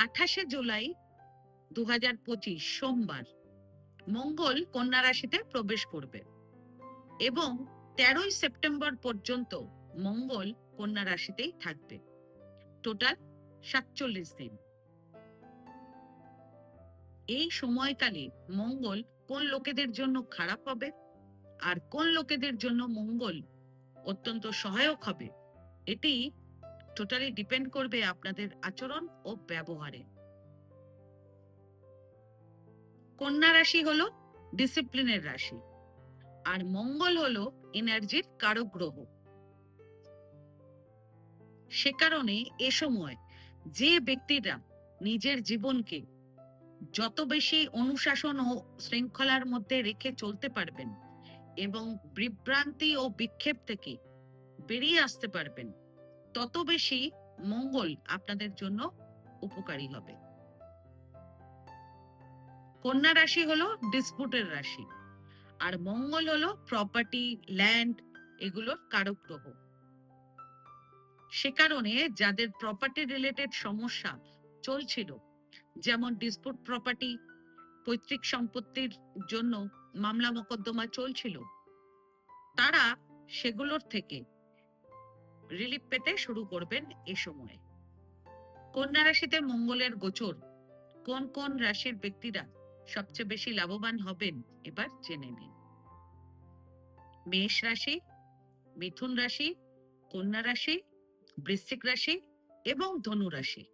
আঠাশে জুলাই দু হাজার পঁচিশ সোমবার। মঙ্গল কন্যা রাশিতে প্রবেশ করবে এবং তেরোই সেপ্টেম্বর পর্যন্ত মঙ্গল কন্যা রাশিতেই থাকবে। টোটাল সাতচল্লিশ দিন। এই সময়কালে মঙ্গল কোন লোকেদের জন্য খারাপ হবে? আর কোন লোকেদের জন্য মঙ্গল অত্যন্ত সহায়ক হবে? এটি টোটালি ডিপেন্ড করবে আপনাদের আচরণ ও ব্যবহারে। কন্যা রাশি হলো ডিসিপ্লিনের রাশি, আর মঙ্গল হলো এনার্জির কারক গ্রহ সে কারণে এ সময় যে ব্যক্তিরা নিজের জীবনকে যত বেশি অনুশাসন ও শৃঙ্খলার মধ্যে রেখে চলতে পারবেন এবং বিভ্রান্তি ও বিক্ষেপ থেকে বেরিয়ে আসতে পারবেন তত বেশি মঙ্গল আপনাদের জন্য উপকারী হবে। কন্যা রাশি হলো ডিসপুটের রাশি, আর মঙ্গল হলো প্রপার্টি ল্যান্ড এগুলোর কারক গ্রহ সে কারণে যাদের প্রপার্টি রিলেটেড সমস্যা চলছিল, যেমন ডিসপুট প্রপার্টি পৈতৃক সম্পত্তির জন্য মামলা মোকদ্দমা চলছিল, তারা সেগুলোর থেকে রিলিফ পেতে শুরু করবেন এ সময়ে। কন্যা রাশিতে মঙ্গলের গোচর। কোন কোন রাশির ব্যক্তিরা সবচেয়ে বেশি লাভবান হবেন এবার জেনে নিন। মেষ রাশি, মিথুন রাশি, কন্যা রাশি, বৃশ্চিক রাশি এবং ধনু রাশি।